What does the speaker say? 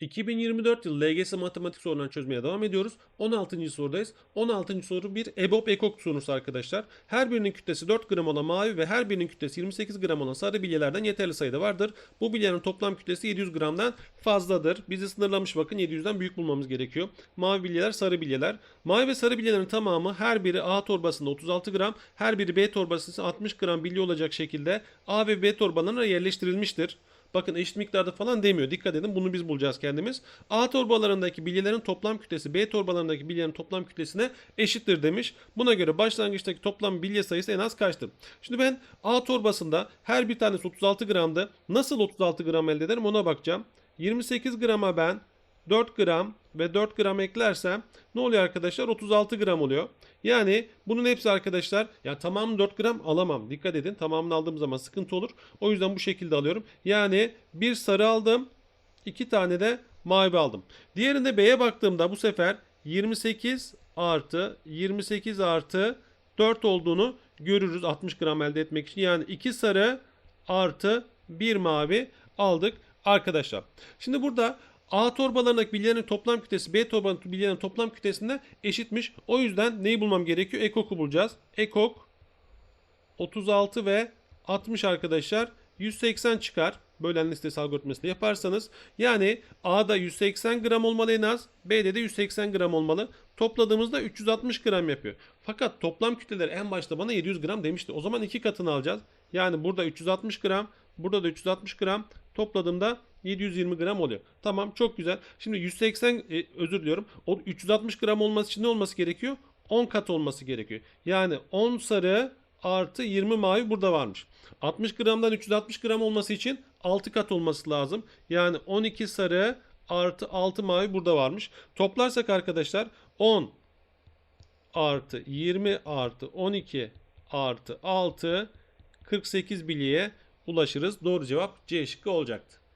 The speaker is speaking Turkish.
2024 yılı LGS matematik sorularını çözmeye devam ediyoruz. 16. sorudayız. 16. soru bir EBOB ekok sorusu arkadaşlar. Her birinin kütlesi 4 gram olan mavi ve her birinin kütlesi 28 gram olan sarı bilyelerden yeterli sayıda vardır. Bu bilyelerin toplam kütlesi 700 gramdan fazladır. Bizi sınırlamış bakın 700'den büyük bulmamız gerekiyor. Mavi bilyeler, sarı bilyeler. Mavi ve sarı bilyelerin tamamı her biri A torbasında 36 gram, her biri B torbasında 60 gram bilye olacak şekilde A ve B torbalarına yerleştirilmiştir. Bakın eşit miktarda falan demiyor. Dikkat edin bunu biz bulacağız kendimiz. A torbalarındaki bilyelerin toplam kütlesi B torbalarındaki bilyelerin toplam kütlesine eşittir demiş. Buna göre başlangıçtaki toplam bilye sayısı en az kaçtır? Şimdi ben A torbasında her bir tanesi 36 gramdı. Nasıl 36 gram elde ederim ona bakacağım. 28 grama ben 4 gram ve 4 gram eklersem ne oluyor arkadaşlar? 36 gram oluyor. Yani bunun hepsi arkadaşlar ya tamamını 4 gram alamam. Dikkat edin tamamını aldığım zaman sıkıntı olur. O yüzden bu şekilde alıyorum. Yani bir sarı aldım. 2 tane de mavi aldım. Diğerinde B'ye baktığımda bu sefer 28 artı 28 artı 4 olduğunu görürüz 60 gram elde etmek için. Yani 2 sarı artı 1 mavi aldık arkadaşlar. Şimdi burada A torbalarındaki bilyelerin toplam kütlesi B torbalarındaki bilyelerin toplam kütlesine eşitmiş. O yüzden neyi bulmam gerekiyor? Ekok'u bulacağız. Ekok 36 ve 60 arkadaşlar 180 çıkar. Bölen listesi algoritmasını yaparsanız. Yani A'da 180 gram olmalı en az. B'de de 180 gram olmalı. Topladığımızda 360 gram yapıyor. Fakat toplam kütleleri en başta bana 700 gram demişti. O zaman iki katını alacağız. Yani burada 360 gram. Burada da 360 gram. Topladığımda 720 gram oluyor. Tamam çok güzel. Şimdi 180 e, özür diliyorum. O 360 gram olması için ne olması gerekiyor? 10 kat olması gerekiyor. Yani 10 sarı artı 20 mavi burada varmış. 60 gramdan 360 gram olması için 6 kat olması lazım. Yani 12 sarı artı 6 mavi burada varmış. Toplarsak arkadaşlar 10 artı 20 artı 12 artı 6 48 bilyeye ulaşırız. Doğru cevap C şıkkı olacaktı.